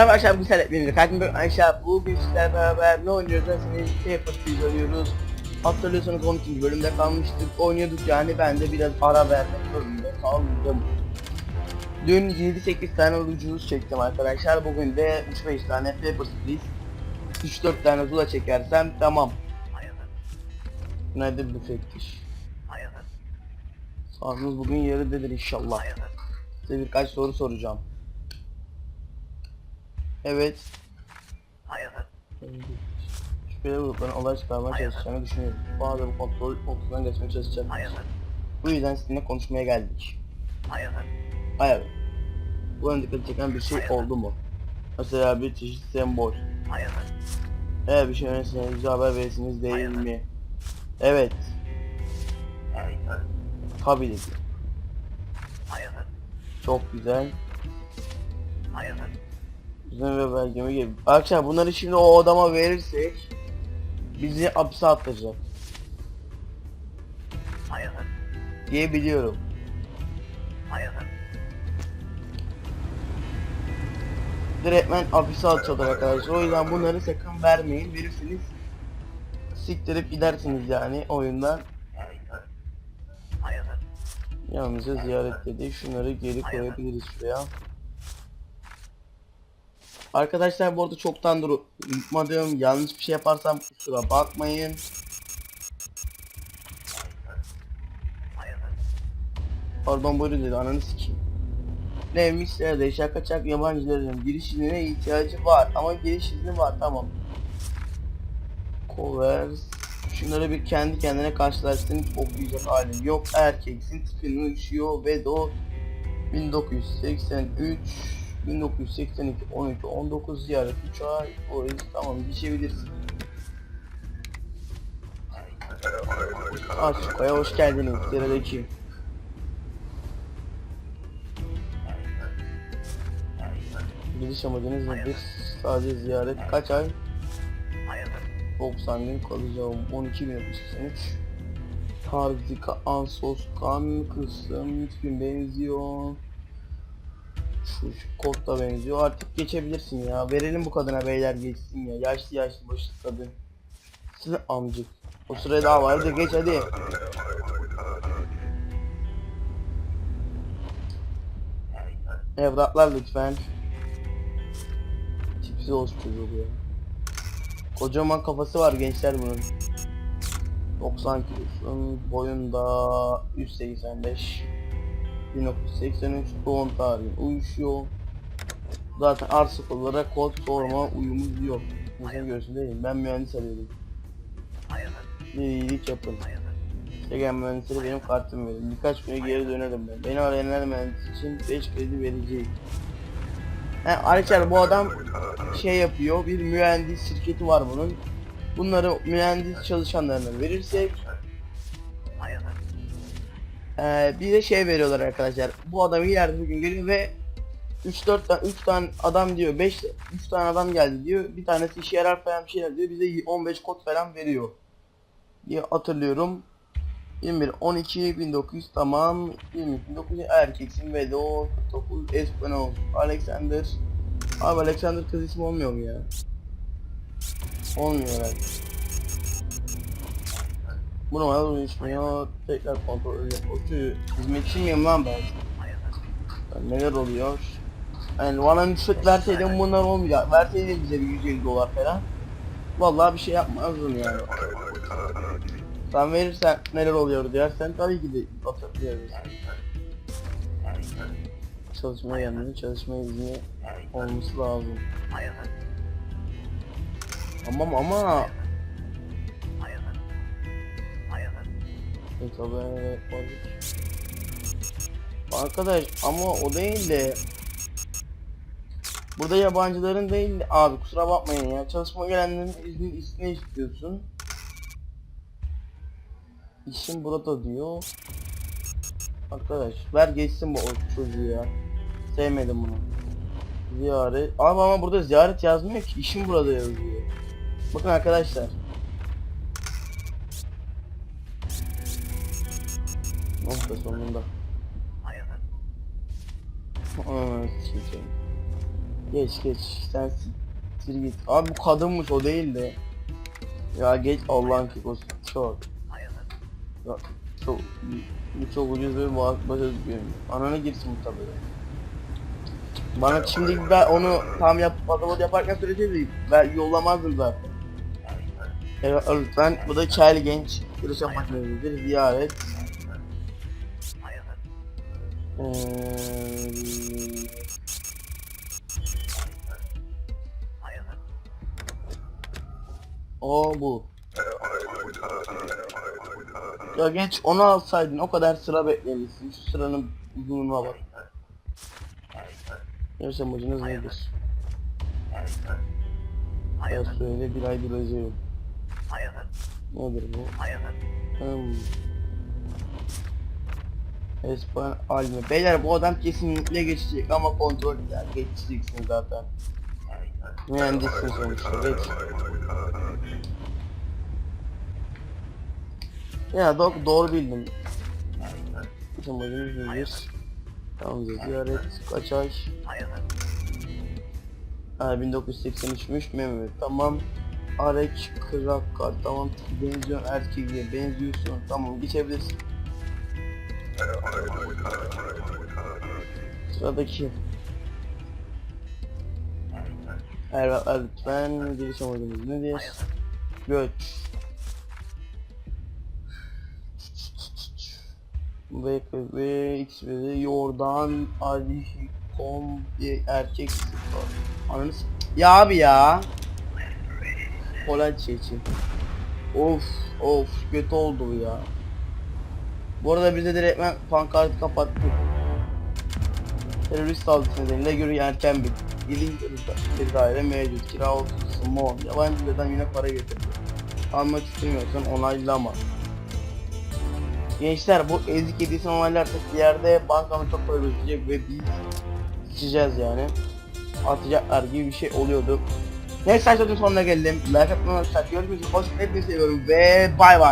Merhaba arkadaşlar bu sefer hepinize kalbim böyle Ayşe bugün sizlerle beraber ne oynuyoruz derseniz Paper Please oynuyoruz. Hatırlıyorsanız 12. bölümde kalmıştık oynuyorduk. Yani ben de biraz ara vermek zorunda kaldım. Dün 7-8 tane ucuz çektim arkadaşlar. Bugün de 3-5 tane Paper Please 3-4 tane Zula çekersem tamam. Nerede müfettiş? Sağlığınız bugün yerindedir inşallah. Size birkaç soru soracağım Evet Şüpheli grupların olay çıkarmaya çalışacağını düşünüyorum. Arada bu kontrol noktadan geçmeye çalışacağım. Bu yüzden sizinle konuşmaya geldik. Hayır. Bu ön dikkat çeken bir şey oldu mu? Mesela bir çeşit sembol. Eğer bir şey öğrenirseniz bize haber verirsiniz değil mi? Evet. Tabii dedi. Çok güzel. Bizim ve belgemi gibi. Arkadaşlar bunları şimdi o adama verirsek bizi hapse attıracak diye biliyorum. Direktmen hapise atacaklar arkadaşlar. O yüzden bunları sakın vermeyin. Verirseniz siktirip gidersiniz yani oyundan. Yanımıza ziyaret dedi. Şunları geri koyabiliriz şuraya. Arkadaşlar bu arada çoktandır unutmadım. Yanlış bir şey yaparsam kusura bakmayın. Pardon buyurun dedi ananı sikeyim. Neymiş yaşa kaçak yabancıların giriş iznine ihtiyacı var ama giriş izni var tamam. Covers Şunları bir kendi kendine karşılaştırın okuyacak halim yok. Erkeksin tipin uyuşuyor ve do 1983 1982 12 19 ziyaret 3 ay orayı tamam geçebilirsin. Açıkaya hoş geldiniz sıradaki. Gidiş amacınız nedir? Sadece ziyaret kaç ay? 90 gün kalacağım 12 bin 83 Tarzika Ansoskan kısım gün benziyor şu, şu kod da benziyor. Artık geçebilirsin ya. Verelim bu kadına beyler geçsin ya. Yaşlı yaşlı başlı kadın. Siz amcık. O sırada daha var. Hadi geç hadi. Evlatlar lütfen. Tipsiz olsun çocuğu ya. Kocaman kafası var gençler bunun. 90 kilosun boyunda 185 1983 doğum tarihi uyuşuyor. Zaten artık olarak kod sorma uyumuz yok. İnsan görsün değil? Ben mühendis arıyorum Bir iyilik yapın Egen mühendisleri benim kartımı verin Birkaç güne geri dönerim ben. Beni arayanlar mühendis için 5 kredi vereceğim He arkadaşlar bu adam şey yapıyor. Bir mühendis şirketi var bunun. Bunları mühendis çalışanlarına verirsek ee, bize şey veriyorlar arkadaşlar. Bu adam ileride bugün geliyor ve 3-4 tane 3 tane adam diyor 5 3 tane adam geldi diyor. Bir tanesi işe yarar falan bir şeyler diyor. Bize 15 kod falan veriyor. diye hatırlıyorum. 21 12 1900 tamam 22 1900 erkeksin ve o 9 Espanol Alexander Abi Alexander kız ismi olmuyor mu ya? Olmuyor herhalde. Bu numara uyuşmuyor. Tekrar kontrol yapıyor. Hizmetçi miyim lan ben? Ben neler oluyor? Yani bana rüşvet verseydin bunlar olmayacak. Verseydin bize bir 150 dolar falan. Vallahi bir şey yapmazdım yani. Sen verirsen neler oluyor dersen tabii ki de hatırlıyoruz. Çalışmaya gelmedi, çalışma izni olması lazım. Tamam ama Arkadaş ama o değil de Burada yabancıların değil de abi kusura bakmayın ya. Çalışma gelenlerin izni izni istiyorsun. İşim burada diyor. Arkadaş ver geçsin bu çocuğu ya. Sevmedim bunu. Ziyaret. Abi ama burada ziyaret yazmıyor ki. İşim burada yazıyor. Bakın arkadaşlar Oh be sonunda. Sikeceğim. Geç geç sen siktir git. Abi bu kadınmış o değil de. Ya geç Allah'ın kekosu çok. Ya, çok bu çok ucuz bir bağış başa Ananı girsin bu tabi. Bana şimdi ben onu tam yapıp adamı yaparken söyleseydi ben yollamazdım zaten. Evet lütfen bu da Charlie Genç Yarışan makinesidir ziyaret. Ee, o bu. Ya genç onu alsaydın o kadar sıra beklemişsin. Şu sıranın uzunluğuna bak. Yarış amacınız nedir? Ya söyle bir ay duracağım. Nedir bu? Hmm. Espan Alme. Beyler bu adam kesinlikle geçecek ama kontrol eder. Geçeceksin zaten. Mühendissin sonuçta. Geç. Ya do doğru bildim. Bizim amacımız nedir? Tamam ziyaret kaç ay? Ha 1983'müş Mehmet tamam. Areç Krakar tamam benziyorsun erkeğe benziyorsun tamam geçebilirsin. Sıradaki. Ervatlar lütfen giriş amacımız nedir? Göç. Ve ve X ve Yordan Ali Kom erkek Ananı s- Ya abi ya. Polat şey için. Of of kötü oldu ya. Bu arada bize direktmen pankartı kapattık. Terörist saldırısı nedeniyle göre erken bit. İlin bir daire mevcut. Kira 30 mon. Yabancı dilden yine para getirdi. Almak istemiyorsan onaylama. Gençler bu ezik hediyesi onaylarsak bir yerde bankanın çok para gözükecek ve biz sıçacağız yani. Atacaklar gibi bir şey oluyordu. Neyse sonuna geldim. Like atmayı unutmayın. Görüşmek üzere. Hoşçakalın. Hepinizi seviyorum ve bay bay.